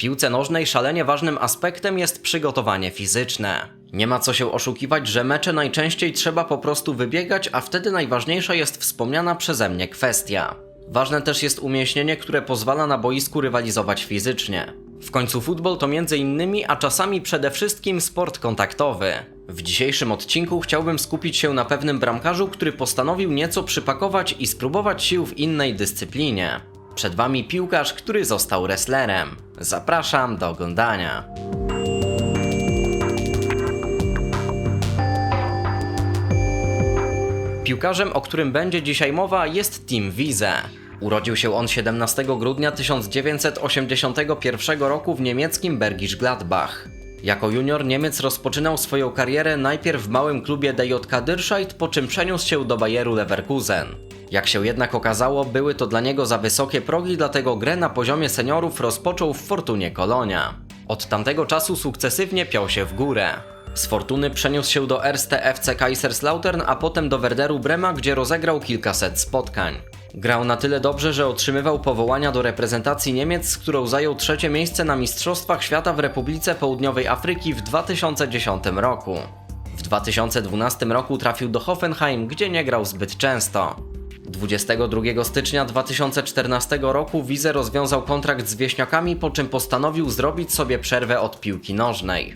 piłce nożnej szalenie ważnym aspektem jest przygotowanie fizyczne. Nie ma co się oszukiwać, że mecze najczęściej trzeba po prostu wybiegać, a wtedy najważniejsza jest wspomniana przeze mnie kwestia. Ważne też jest umięśnienie, które pozwala na boisku rywalizować fizycznie. W końcu futbol to między innymi, a czasami przede wszystkim sport kontaktowy. W dzisiejszym odcinku chciałbym skupić się na pewnym bramkarzu, który postanowił nieco przypakować i spróbować sił w innej dyscyplinie. Przed wami piłkarz, który został wrestlerem. Zapraszam do oglądania. Piłkarzem, o którym będzie dzisiaj mowa, jest Tim Wiese. Urodził się on 17 grudnia 1981 roku w niemieckim Bergisch Gladbach. Jako junior Niemiec rozpoczynał swoją karierę najpierw w małym klubie DJK Dyrscheid, po czym przeniósł się do Bayeru Leverkusen. Jak się jednak okazało, były to dla niego za wysokie progi, dlatego grę na poziomie seniorów rozpoczął w Fortunie Kolonia. Od tamtego czasu sukcesywnie piął się w górę. Z Fortuny przeniósł się do Erste FC Kaiserslautern, a potem do Werderu Brema, gdzie rozegrał kilkaset spotkań. Grał na tyle dobrze, że otrzymywał powołania do reprezentacji Niemiec, z którą zajął trzecie miejsce na Mistrzostwach Świata w Republice Południowej Afryki w 2010 roku. W 2012 roku trafił do Hoffenheim, gdzie nie grał zbyt często. 22 stycznia 2014 roku Wize rozwiązał kontrakt z wieśniakami, po czym postanowił zrobić sobie przerwę od piłki nożnej.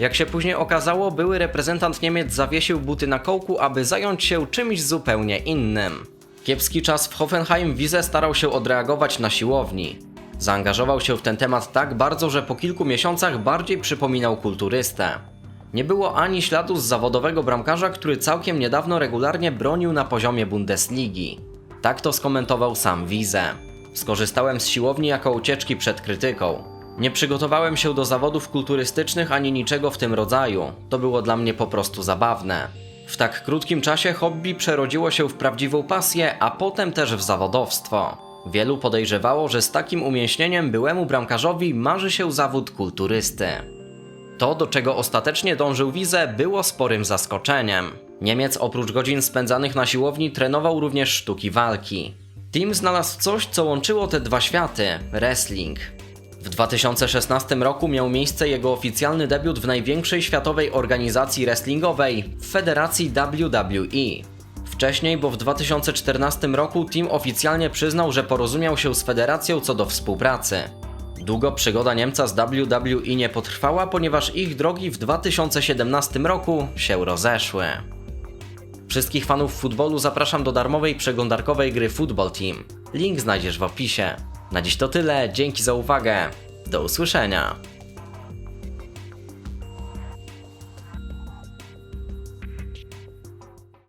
Jak się później okazało, były reprezentant Niemiec zawiesił buty na kołku, aby zająć się czymś zupełnie innym. Kiepski czas w Hoffenheim Wize starał się odreagować na siłowni. Zaangażował się w ten temat tak bardzo, że po kilku miesiącach bardziej przypominał kulturystę. Nie było ani śladu z zawodowego bramkarza, który całkiem niedawno regularnie bronił na poziomie Bundesligi. Tak to skomentował sam Wize. Skorzystałem z siłowni jako ucieczki przed krytyką. Nie przygotowałem się do zawodów kulturystycznych ani niczego w tym rodzaju. To było dla mnie po prostu zabawne. W tak krótkim czasie hobby przerodziło się w prawdziwą pasję, a potem też w zawodowstwo. Wielu podejrzewało, że z takim umięśnieniem byłemu bramkarzowi marzy się zawód kulturysty. To, do czego ostatecznie dążył Wize, było sporym zaskoczeniem. Niemiec oprócz godzin spędzanych na siłowni trenował również sztuki walki. Tim znalazł coś, co łączyło te dwa światy wrestling. W 2016 roku miał miejsce jego oficjalny debiut w największej światowej organizacji wrestlingowej Federacji WWE. Wcześniej, bo w 2014 roku Tim oficjalnie przyznał, że porozumiał się z federacją co do współpracy. Długo przygoda Niemca z WWE nie potrwała, ponieważ ich drogi w 2017 roku się rozeszły. Wszystkich fanów futbolu zapraszam do darmowej przeglądarkowej gry Football Team. Link znajdziesz w opisie. Na dziś to tyle, dzięki za uwagę. Do usłyszenia.